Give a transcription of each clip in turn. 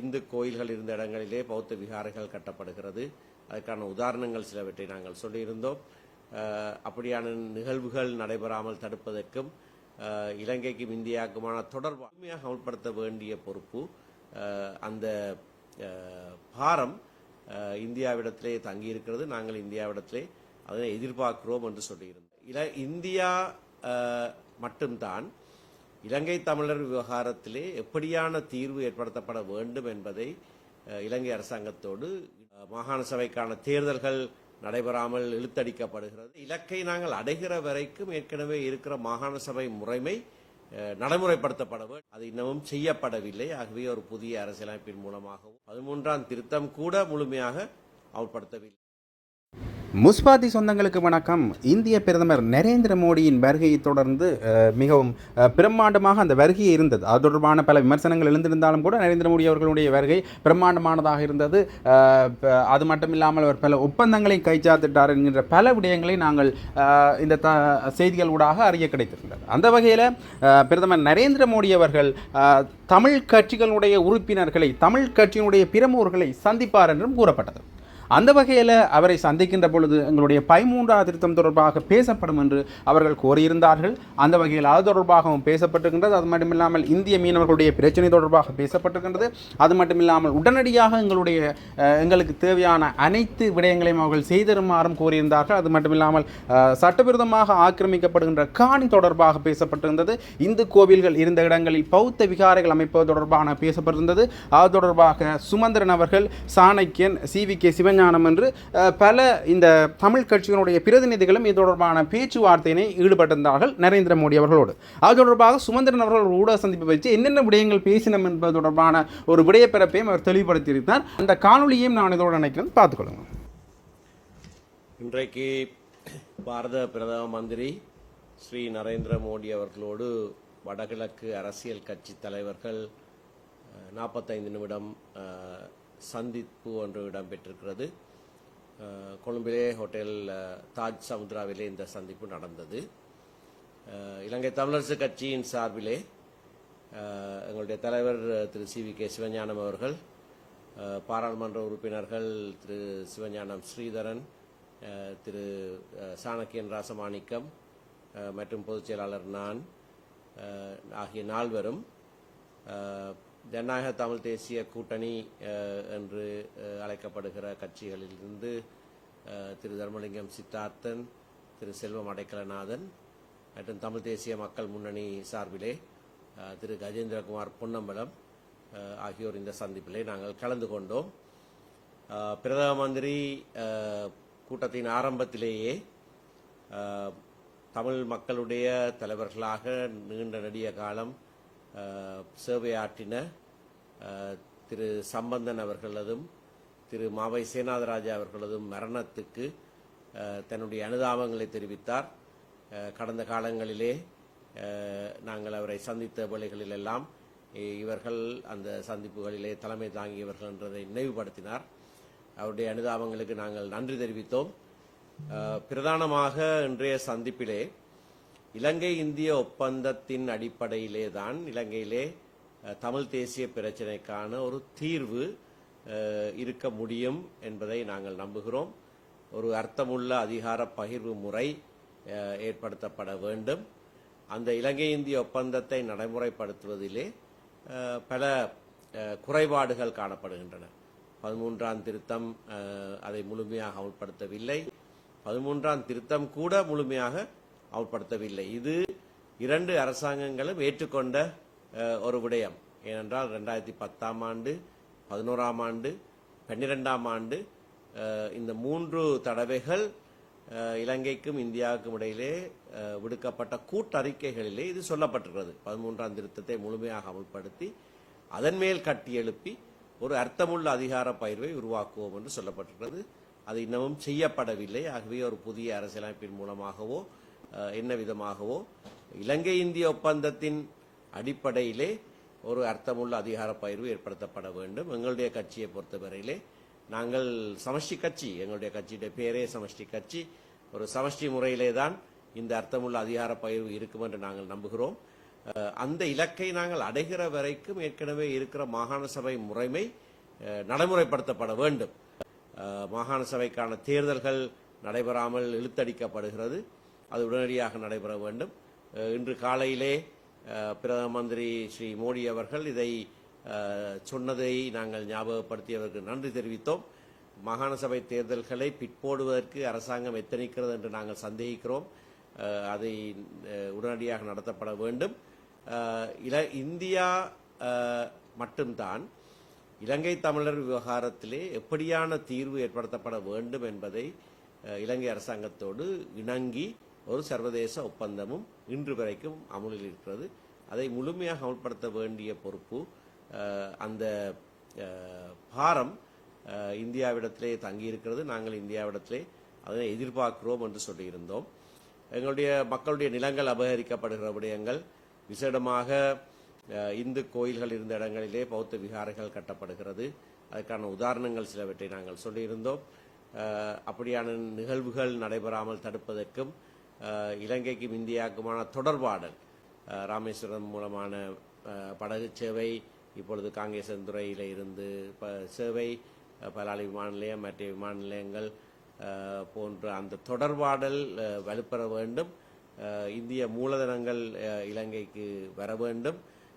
இந்து கோயில்கள் இருந்த இடங்களிலே பௌத்த விகாரங்கள் கட்டப்படுகிறது. அதற்கான உதாரணங்கள் சிலவற்றை நாங்கள் சொல்லியிருந்தோம். அப்படியான நிகழ்வுகள் நடைபெறாமல் தடுப்பதற்கும் இலங்கைக்கும் இந்தியாவுக்குமான தொடர்பு முழுமையாக அமல்படுத்த வேண்டிய பொறுப்பு அந்த பாரம் இந்தியாவிடத்திலே தங்கியிருக்கிறது. நாங்கள் இந்தியாவிடத்திலே அதனை எதிர்பார்க்கிறோம் என்று சொல்லியிருந்தோம். இல இந்தியா மட்டும்தான் இலங்கை தமிழர் விவகாரத்திலே எப்படியான தீர்வு ஏற்படுத்தப்பட வேண்டும் என்பதை இலங்கை அரசாங்கத்தோடு மாகாண சபைக்கான தேர்தல்கள் நடைபெறாமல் இழுத்தடிக்கப்படுகிறது. இலக்கை நாங்கள் அடைகிற வரைக்கும் ஏற்கனவே இருக்கிற மாகாண சபை முறைமை அஹ், நடைமுறைப்படுத்தப்பட வேண்டும் அது இன்னமும் செய்யப்படவில்லை. ஆகவே ஒரு புதிய அரசியலமைப்பின் மூலமாகவும் பதிமூன்றாம் திருத்தம் கூட முழுமையாக அமல்படுத்தவில்லை. முஸ்பாதி சொந்தங்களுக்கு வணக்கம். இந்திய பிரதமர் நரேந்திர மோடியின் வருகையை தொடர்ந்து மிகவும் பிரம்மாண்டமாக அந்த வருகை இருந்தது. அது தொடர்பான பல விமர்சனங்கள் எழுந்திருந்தாலும் கூட நரேந்திர மோடி அவர்களுடைய வருகை பிரம்மாண்டமானதாக இருந்தது. அது மட்டும் இல்லாமல் அவர் பல ஒப்பந்தங்களை கைச்சாத்திட்டார் என்கின்ற பல விடயங்களை நாங்கள் இந்த த செய்திகள் ஊடாக அறிய கிடைத்திருந்தது. அந்த வகையில் பிரதமர் நரேந்திர மோடி அவர்கள் தமிழ் கட்சிகளுடைய உறுப்பினர்களை தமிழ் கட்சியினுடைய பிரமுகர்களை சந்திப்பார் என்றும் கூறப்பட்டது. அந்த வகையில் அவரை சந்திக்கின்ற பொழுது எங்களுடைய பதிமூன்றாவது திருத்தம் தொடர்பாக பேசப்படும் என்று அவர்கள் கோரியிருந்தார்கள் அந்த வகையில் அது தொடர்பாகவும் பேசப்பட்டிருக்கின்றது. அது மட்டும் இல்லாமல் இந்திய மீனவர்களுடைய பிரச்சனை தொடர்பாக பேசப்பட்டிருக்கின்றது. அது மட்டும் இல்லாமல் உடனடியாக எங்களுடைய எங்களுக்கு தேவையான அனைத்து விடயங்களையும் அவர்கள் செய்தருமாறும் கோரியிருந்தார்கள் அது மட்டும் இல்லாமல் சட்டவிரோதமாக ஆக்கிரமிக்கப்படுகின்ற காணி தொடர்பாக பேசப்பட்டிருந்தது. இந்து கோவில்கள் இருந்த இடங்களில் பௌத்த விகாரைகள் அமைப்பது தொடர்பான பேசப்பட்டிருந்தது. அது தொடர்பாக சுமந்திரன் அவர்கள் Shanakiyan C V K Sivagnanam என்று பல இந்த தமிழ் கட்சிகளுடைய பிரதிநிதிகளும் இது தொடர்பான பேச்சுவார்த்தையினை ஈடுபட்டிருந்தார்கள் நரேந்திர மோடி அவர்களோடு. அது தொடர்பாக சுமந்திரன் அவர்கள் ஊடக சந்திப்பு வச்சு என்னென்ன விடயங்கள் பேசினோம் என்பது தொடர்பான ஒரு விடயப்பிறப்பையும் அவர் தெளிவுபடுத்தியிருந்தார் அந்த காணொலியையும் நான் இதோடு நினைக்கிறேன் பார்த்துக்கொள்ளுங்க. இன்றைக்கு பாரத பிரதம மந்திரி ஸ்ரீ நரேந்திர மோடி அவர்களோடு வடகிழக்கு அரசியல் கட்சி தலைவர்கள் நாற்பத்தைந்து நிமிடம் சந்திப்பு ஒன்று இடம்பெற்றிருக்கிறது. கொழும்பிலே ஹோட்டல் தாஜ் சமுத்ராவிலே இந்த சந்திப்பு நடந்தது. இலங்கை தமிழரசு கட்சியின் சார்பிலே எங்களுடைய தலைவர் Thiru C V K Sivagnanam அவர்கள் பாராளுமன்ற உறுப்பினர்கள் திரு சிவஞானம் ஸ்ரீதரன் திரு சாணக்கியன் ராசமாணிக்கம் மற்றும் பொதுச் செயலாளர் நான் ஆகிய நால்வரும் ஜனநாயக தமிழ் தேசிய கூட்டணி என்று அழைக்கப்படுகிற கட்சிகளிலிருந்து திரு தர்மலிங்கம் சித்தார்த்தன் திரு செல்வம் அடைக்கலநாதன் மற்றும் தமிழ் தேசிய மக்கள் முன்னணி சார்பிலே திரு கஜேந்திரகுமார் பொன்னம்பலம் ஆகியோர் இந்த சந்திப்பிலே நாங்கள் கலந்து கொண்டோம். பிரதம மந்திரி கூட்டத்தின் ஆரம்பத்திலேயே தமிழ் மக்களுடைய தலைவர்களாக நீண்ட நெடிய காலம் சேவையாற்றின திரு சம்பந்தன் அவர்களதும் திரு மாவை சேனாதராஜா அவர்களதும் மரணத்துக்கு தன்னுடைய அனுதாபங்களை தெரிவித்தார். கடந்த காலங்களிலே நாங்கள் அவரை சந்தித்த வேளைகளிலெல்லாம் எல்லாம் இவர்கள் அந்த சந்திப்புகளிலே தலைமை தாங்கியவர்கள் என்றதை நினைவுபடுத்தினார். அவருடைய அனுதாபங்களுக்கு நாங்கள் நன்றி தெரிவித்தோம். பிரதானமாக இன்றைய சந்திப்பிலே இலங்கை இந்திய ஒப்பந்தத்தின் அடிப்படையிலே தான் இலங்கையிலே தமிழ் தேசிய பிரச்சினைக்கான ஒரு தீர்வு இருக்க முடியும் என்பதை நாங்கள் நம்புகிறோம். ஒரு அர்த்தமுள்ள அதிகார பகிர்வு முறை ஏற்படுத்தப்பட வேண்டும். அந்த இலங்கை இந்திய ஒப்பந்தத்தை நடைமுறைப்படுத்துவதிலே பல குறைபாடுகள் காணப்படுகின்றன. பதிமூன்றாம் திருத்தம் அதை முழுமையாக அமல்படுத்தவில்லை. பதிமூன்றாம் திருத்தம் கூட முழுமையாக அமல்படுத்தவில்லை. இது இரண்டு அரசாங்கங்களும் ஏற்றுக்கொண்ட ஒரு விடயம். ஏனென்றால் ரெண்டாயிரத்தி பத்தாம் ஆண்டு பதினோராம் ஆண்டு பன்னிரெண்டாம் ஆண்டு இந்த மூன்று தடவைகள் இலங்கைக்கும் இந்தியாவுக்கும் இடையிலே விடுக்கப்பட்ட கூட்டறிக்கைகளிலே இது சொல்லப்பட்டிருக்கிறது. பதிமூன்றாம் திருத்தத்தை முழுமையாக அமல்படுத்தி அதன் மேல் கட்டி எழுப்பி ஒரு அர்த்தமுள்ள அதிகார பயிர்வை உருவாக்குவோம் என்று சொல்லப்பட்டிருக்கிறது. அது இன்னமும் செய்யப்படவில்லை. ஆகவே ஒரு புதிய அரசியலமைப்பின் மூலமாகவோ என்ன விதமாகவோ இலங்கை இந்திய ஒப்பந்தத்தின் அடிப்படையிலே ஒரு அர்த்தமுள்ள அதிகார பயிர்வு ஏற்படுத்தப்பட வேண்டும். எங்களுடைய கட்சியை பொறுத்தவரையிலே நாங்கள் சமஷ்டி கட்சி எங்களுடைய கட்சியுடைய பேரே சமஷ்டி கட்சி. ஒரு சமஷ்டி முறையிலே தான் இந்த அர்த்தமுள்ள அதிகார பயிர்வு இருக்கும் என்று நாங்கள் நம்புகிறோம். அந்த இலக்கை நாங்கள் அடைகிற வரைக்கும் ஏற்கனவே இருக்கிற மாகாண சபை முறைமை நடைமுறைப்படுத்தப்பட வேண்டும். மாகாண சபைக்கான தேர்தல்கள் நடைபெறாமல் இழுத்தடிக்கப்படுகிறது. அது உடனடியாக நடைபெற வேண்டும். இன்று காலையிலே பிரதம மந்திரி ஸ்ரீ மோடி அவர்கள் இதை சொன்னதை நாங்கள் ஞாபகப்படுத்தியவருக்கு நன்றி தெரிவித்தோம். மாகாண சபை தேர்தல்களை பிற்போடுவதற்கு அரசாங்கம் எத்தனிக்கிறது என்று நாங்கள் சந்தேகிக்கிறோம். அதை உடனடியாக நடத்தப்பட வேண்டும். இல இந்தியா மட்டும்தான் இலங்கை தமிழர் விவகாரத்திலே எப்படியான தீர்வு ஏற்படுத்தப்பட வேண்டும் என்பதை இலங்கை அரசாங்கத்தோடு இணங்கி ஒரு சர்வதேச ஒப்பந்தமும் இன்று வரைக்கும் அமுலில் இருக்கிறது. அதை முழுமையாக அமல்படுத்த வேண்டிய பொறுப்பு அந்த பாரம் இந்தியாவிடத்திலே தங்கியிருக்கிறது. நாங்கள் இந்தியாவிடத்திலே அதனை எதிர்பார்க்கிறோம் என்று சொல்லியிருந்தோம். எங்களுடைய மக்களுடைய நிலங்கள் அபகரிக்கப்படுகிற விடயங்கள் விசேடமாக இந்து கோயில்கள் இருந்த இடங்களிலே பௌத்த விகாரைகள் கட்டப்படுகிறது. அதற்கான உதாரணங்கள் சிலவற்றை நாங்கள் சொல்லியிருந்தோம். அப்படியான நிகழ்வுகள் நடைபெறாமல் தடுப்பதற்கும் இலங்கைக்கும் இந்தியாவுக்குமான தொடர்பாடல். ராமேஸ்வரம் மூலமான படகு சேவை இப்பொழுது காங்கேசன்துறையில் இருந்து ப- சேவை பலாளி பலாலி விமான நிலையம் மற்ற விமான நிலையங்கள் போன்ற அந்த தொடர்பாடல் வலுப்பெற வேண்டும். இந்திய மூலதனங்கள் இலங்கைக்கு வர வேண்டும்.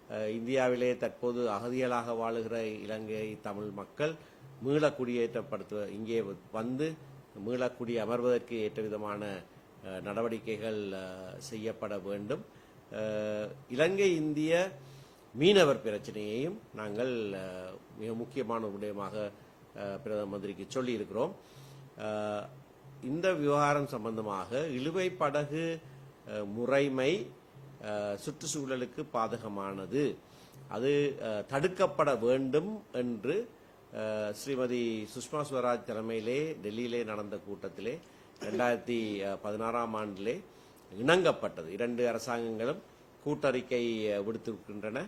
இந்தியாவிலே தற்போது அகதிகளாக வாழுகிற இலங்கை தமிழ் மக்கள் மீளக்குடியேற்றப்படுத்துவ இங்கே வந்து மீள குடி அமர்வதற்கு ஏற்ற விதமான நடவடிக்கைகள் செய்யப்பட வேண்டும். இலங்கை இந்திய மீனவர் பிரச்சனையையும் நாங்கள் மிக முக்கியமான விடயமாக பிரதம மந்திரிக்கு சொல்லியிருக்கிறோம். இந்த விவகாரம் சம்பந்தமாக இழுவை படகு முறைமை சுற்றுச்சூழலுக்கு பாதகமானது. அது தடுக்கப்பட வேண்டும் என்று ஸ்ரீமதி சுஷ்மா ஸ்வராஜ் தலைமையிலே டெல்லியிலே நடந்த கூட்டத்திலே ரெண்டாயிரத்தி பதினாறாம் ஆண்டிலே இணங்கப்பட்டது. இரண்டு அரசாங்கங்களும் கூட்டறிக்கை விடுத்திருக்கின்றன.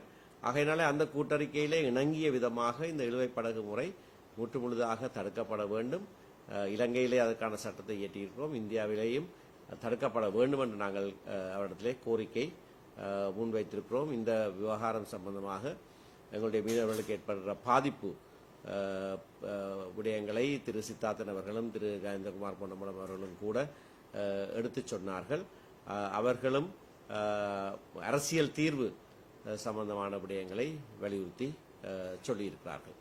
ஆகையினாலே அந்த கூட்டறிக்கையிலே இணங்கிய விதமாக இந்த இழுவை படகு முறை முற்று முழுதாக தடுக்கப்பட வேண்டும். இலங்கையிலே அதற்கான சட்டத்தை இயற்றியிருக்கிறோம். இந்தியாவிலேயும் தடுக்கப்பட வேண்டும் என்று நாங்கள் அவரிடத்திலே கோரிக்கை முன்வைத்திருக்கிறோம். இந்த விவகாரம் சம்பந்தமாக எங்களுடைய மீனவர்களுக்கு ஏற்படுகிற பாதிப்பு விடயங்களை திரு சித்தார்த்தன் அவர்களும் திரு கஜேந்திரகுமார் பொன்னம்பலம் அவர்களும் கூட எடுத்து எடுத்துச் சொன்னார்கள். அவர்களும் அரசியல் தீர்வு சம்பந்தமான விடயங்களை வலியுறுத்தி சொல்லியிருக்கிறார்கள்.